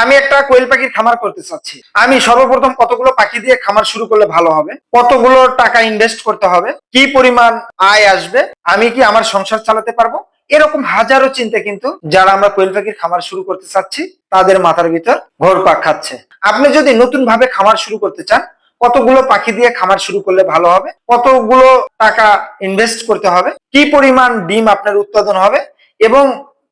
আমি একটা কোয়েল পাখির খামার করতে চাচ্ছি। আমি সর্বপ্রথম কতগুলো পাখি দিয়ে খামার শুরু করলে ভালো হবে? কতগুলো টাকা ইনভেস্ট করতে হবে? কি পরিমাণ আয় আসবে? আমি কি আমার সংসার চালাতে পারব? এরকম হাজারো চিন্তা কিন্তু যারা আমরা কোয়েল পাখির খামার শুরু করতে চাচ্ছি, তাদের মাথার ভিতর ঘোরপাক খাচ্ছে। আপনি যদি নতুন ভাবে খামার শুরু করতে চান, কতগুলো পাখি দিয়ে খামার শুরু করলে ভালো হবে? কতগুলো টাকা ইনভেস্ট করতে হবে? কি পরিমাণ ডিম আপনার উৎপাদন হবে? এবং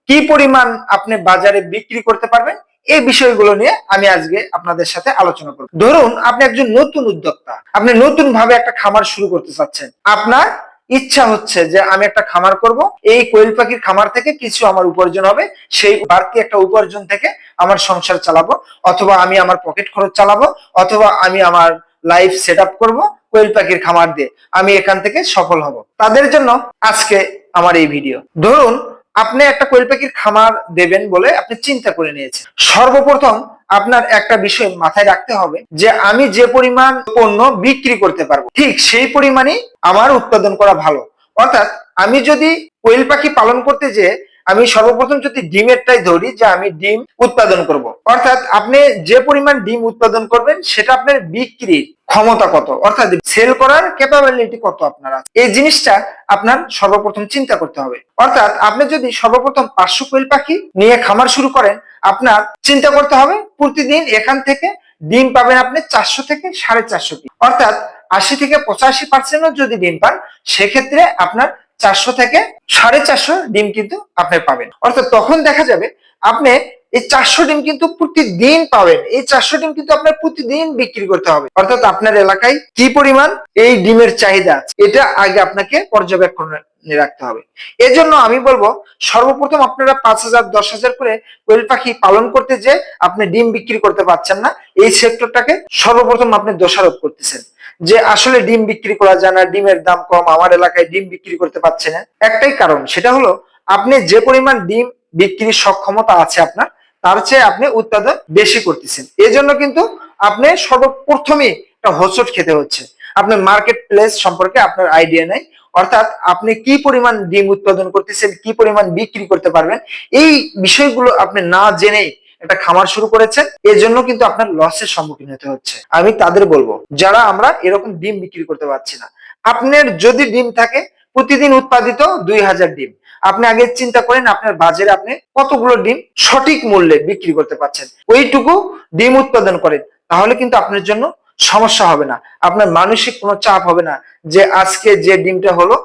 কি পরিমাণ আপনি বাজারে বিক্রি করতে পারবেন? এই বিষয়গুলো নিয়ে আমি আজকে আপনাদের সাথে আলোচনা করব। ধরুন, আপনি একজন নতুন উদ্যোক্তা। আপনি নতুন ভাবে একটা খামার শুরু করতে চাচ্ছেন। আপনার ইচ্ছা হচ্ছে যে আমি একটা খামার করব। এই কোয়েল পাখির খামার থেকে কিছু আমার উপার্জন হবে। সেই বাড়তি একটা উপার্জন থেকে আমার সংসার চালাবো। অথবা আমি আমার পকেট খরচ চালাবো। অথবা আমি আমার লাইফ সেট আপ করব কোয়েল পাখির খামার দিয়ে। আমি এখান থেকে সফল হব। তাদের জন্য আজকে আমার এই ভিডিও। ধরুন আপনি একটা কোয়েল পাখির খামার দেবেন বলে আপনি চিন্তা করে নিয়েছেন। সর্বপ্রথম আপনার একটা বিষয় মাথায় রাখতে হবে যে আমি যে পরিমাণ পণ্য বিক্রি করতে পারব, ঠিক সেই পরিমাণই আমার উৎপাদন করা ভালো। অর্থাৎ আমি যদি কোয়েল পাখি পালন করতে যে আমি সর্বপ্রথম যদি ডিমেরটাই ধরি যে আমি ডিম উৎপাদন করব। অর্থাৎ আপনি যে পরিমাণ ডিম উৎপাদন করবেন, সেটা আপনার বিক্রির ক্ষমতা কত? অর্থাৎ সেল করার ক্যাপাবিলিটি কত আপনার আছে? এই জিনিসটা আপনার সর্বপ্রথম চিন্তা করতে হবে। অর্থাৎ আপনি যদি সর্বপ্রথম পাঁচশো কোয়েল পাখি নিয়ে খামার শুরু করেন, আপনার চিন্তা করতে হবে প্রতিদিন এখান থেকে ডিম পাবেন আপনি চারশো থেকে সাড়ে চারশো অর্থাৎ আশি থেকে পঁচাশি পার্সেন্টও যদি ডিম পান, সেক্ষেত্রে আপনার চারশো থেকে সাড়ে চারশো ডিম কিন্তু আপনি পাবেন। অর্থাৎ তখন দেখা যাবে আপনি এই চারশো ডিম কিন্তু প্রতিদিন পাবেন। এই চারশো ডিম কিন্তু আপনার প্রতিদিন বিক্রি করতে হবে। অর্থাৎ আপনার এলাকায় কি পরিমাণ এই ডিমের চাহিদা এটা আগে আপনাকে পর্যবেক্ষণে রাখতে হবে। এজন্য আমি বলব, সর্বপ্রথম আপনারা পাঁচ হাজার, দশ হাজার করে কোয়েল পাখি পালন করতে যে আপনি ডিম বিক্রি করতে পারছেন না, এই সেক্টরটাকে সর্বপ্রথম আপনি দোষারোপ করতেছেন। যে আসলে ডিম বিক্রি করা যায় না, ডিমের দাম কম, আমার এলাকায় ডিম বিক্রি করতে পারছে না। একটাই কারণ, সেটা হলো আপনি যে পরিমাণ ডিম বিক্রির সক্ষমতা আছে আপনার, তার চেয়ে আপনি উৎপাদন বেশি করতেছেন। এজন্য কিন্তু আপনি সর্বপ্রথমে একটা হোঁচট খেতে হচ্ছে। আপনার মার্কেট প্লেস সম্পর্কে আপনার আইডিয়া নেই। অর্থাৎ আপনি কি পরিমাণ ডিম উৎপাদন করতেছেন, কি পরিমাণ বিক্রি করতে পারবেন, এই বিষয়গুলো আপনি না জেনেই একটা খামার শুরু করেছেন এর জন্য কিন্তু আপনার লসের সম্মুখীন হতে হচ্ছে। আমি তাদের বলব, যারা আমরা এরকম ডিম বিক্রি করতে পারছি না, আপনার যদি ডিম থাকে, প্রতিদিন উৎপাদিত দুই হাজার ডিম। আপনি আগে চিন্তা করেন, আপনার বাজারে আপনি কতগুলো ডিম সঠিক মূল্যে বিক্রি করতে পারছেন। ওইটুকু ডিম উৎপাদন করেন, তাহলে কিন্তু আপনার জন্য সমস্যা হবে না। আপনার মানসিক কোনো চাপ হবে না যে আজকে যে ডিমটা হলো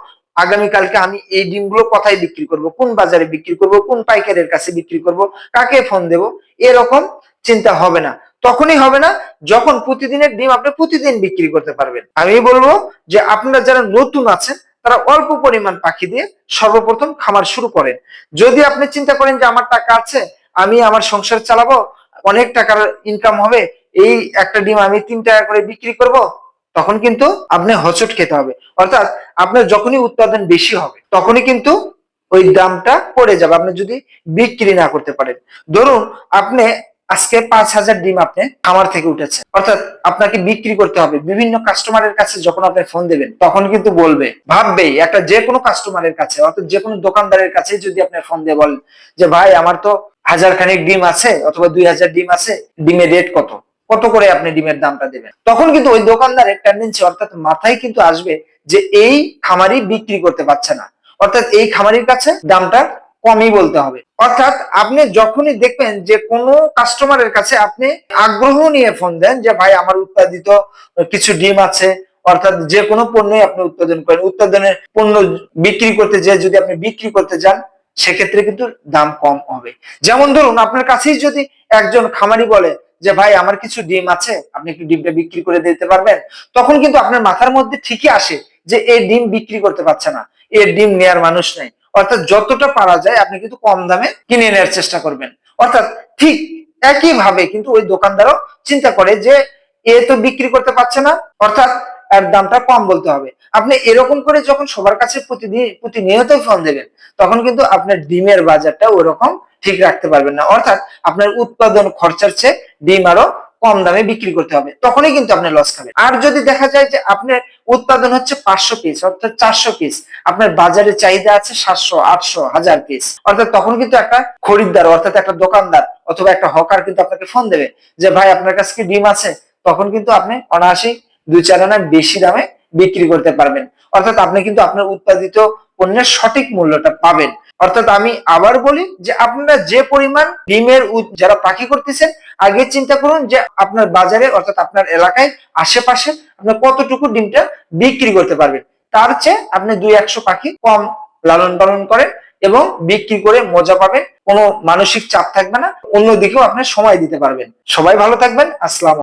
আগামীকালকে আমি এই ডিমগুলো কোথায় বিক্রি করব? কোন বাজারে বিক্রি করব? কোন পাইকারের কাছে বিক্রি করব? কাকে ফোন দেব? এরকম চিন্তা হবে না। তখনই হবে না যখন প্রতিদিনের ডিম আপনি প্রতিদিন বিক্রি করতে পারবেন। আমি বলব যে আপনারা যারা নতুন আছেন, তারা অল্প পরিমাণ পাখি দিয়ে সর্বপ্রথম খামার শুরু করেন। যদি আপনি চিন্তা করেন যে আমার টাকা আছে, আমি আমার সংসার চালাবো, অনেক টাকার ইনকাম হবে, এই একটা ডিম আমি তিন টাকা করে বিক্রি করব তখন কিন্তু আপনি হচট খেতে হবে। অর্থাৎ আপনার যখনই উৎপাদন বেশি হবে, তখনই কিন্তু ওই দামটা পড়ে যাবে, আপনি যদি বিক্রি না করতে পারেন। ধরুন আপনি আজকে পাঁচ হাজার ডিম আপনি আমার থেকে উঠেছে অর্থাৎ আপনাকে বিক্রি করতে হবে। বিভিন্ন কাস্টমারের কাছে যখন আপনি ফোন দেবেন, তখন কিন্তু বলবে, ভাববেই, একটা যে কোনো কাস্টমারের কাছে, অর্থাৎ যে কোনো দোকানদারের কাছে যদি আপনি ফোন দিয়ে বলেন যে, ভাই, আমার তো হাজার খানিক ডিম আছে, অথবা দুই হাজার ডিম আছে, ডিমের রেট কত? কত করে আপনি ডিমের দামটা দেবেন? তখন কিন্তু ওই দোকানদারের টেন্ডেন্সি অর্থাৎ মাথায় কিন্তু আসবে যে এই খামারি বিক্রি করতে পারছে না। অর্থাৎ এই খামারির কাছে দামটা কমই বলতে হবে। অর্থাৎ আপনি যখনই দেখবেন যে কোনো কাস্টমারের কাছে আপনি আগ্রহ নিয়ে ফোন দেন যে, ভাই, আমার উৎপাদিত কিছু ডিম আছে। অর্থাৎ যে কোনো পণ্যই আপনি উৎপাদন করেন। উৎপাদনের পণ্য বিক্রি করতে যে যদি আপনি বিক্রি করতে যান, সেক্ষেত্রে কিন্তু দাম কম হবে। যেমন ধরুন, আপনার কাছেই যদি একজন খামারি বলে যে, ভাই, আমার কিছু ডিম আছে, আপনি একটু ডিমটা বিক্রি করে দিতে পারবেন? তখন কিন্তু আপনার মাথার মধ্যে ঠিকই আসে যে এই ডিম বিক্রি করতে পারছে না এর ডিম নেয়ার মানুষ নেই। অর্থাৎ যতটা পারা যায়, আপনি কিন্তু কম দামে কিনে নেওয়ার চেষ্টা করবেন। অর্থাৎ ঠিক একই ভাবে কিন্তু ওই দোকানদারও চিন্তা করে যে, এ তো বিক্রি করতে পারছে না। অর্থাৎ এর দামটা কম বলতে হবে। আপনি এরকম করে যখন সবার কাছে প্রতিদিন, প্রতিনিয়ত ফোন দেবেন, তখন কিন্তু আপনার ডিমের বাজারটা ওরকম ঠিক রাখতে পারবেন না। অর্থাৎ আপনার উৎপাদন খরচার চেয়ে ডিম আরও কম দামে বিক্রি করতে হবে। তখনই কিন্তু আপনি লস খাবেন। আর যদি দেখা যায় যে আপনার উৎপাদন হচ্ছে পাঁচশো পিস অর্থাৎ চারশো পিস আপনার বাজারে চাহিদা আছে সাতশো, আটশো, হাজার পিস অর্থাৎ তখন কিন্তু একটা খরিদ্দার, অর্থাৎ একটা দোকানদার অথবা একটা হকার কিন্তু আপনাকে ফোন দেবে যে, ভাই, আপনার কাছে কি ডিম আছে? তখন কিন্তু আপনি অনায়াসেই দুই চার আনা বেশি দামে বিক্রি করতে পারবেন। অর্থাৎ আপনি কিন্তু আপনার উৎপাদিত পণ্যের সঠিক মূল্যটা পাবেন। অর্থাৎ আমি আবার বলি যে আপনারা যে পরিমাণ ডিমের যারা পাখি করতেছেন, আগে চিন্তা করুন যে আপনার বাজারে অর্থাৎ আপনার এলাকায়, আশেপাশে আপনার কতটুকু ডিমটা বিক্রি করতে পারবেন। তার চেয়ে আপনি দুই একশো পাখি কম লালন পালন করেন এবং বিক্রি করে মজা পাবেন। কোনো মানসিক চাপ থাকবে না, অন্যদিকেও আপনি সময় দিতে পারবেন। সবাই ভালো থাকবেন। আসসালাম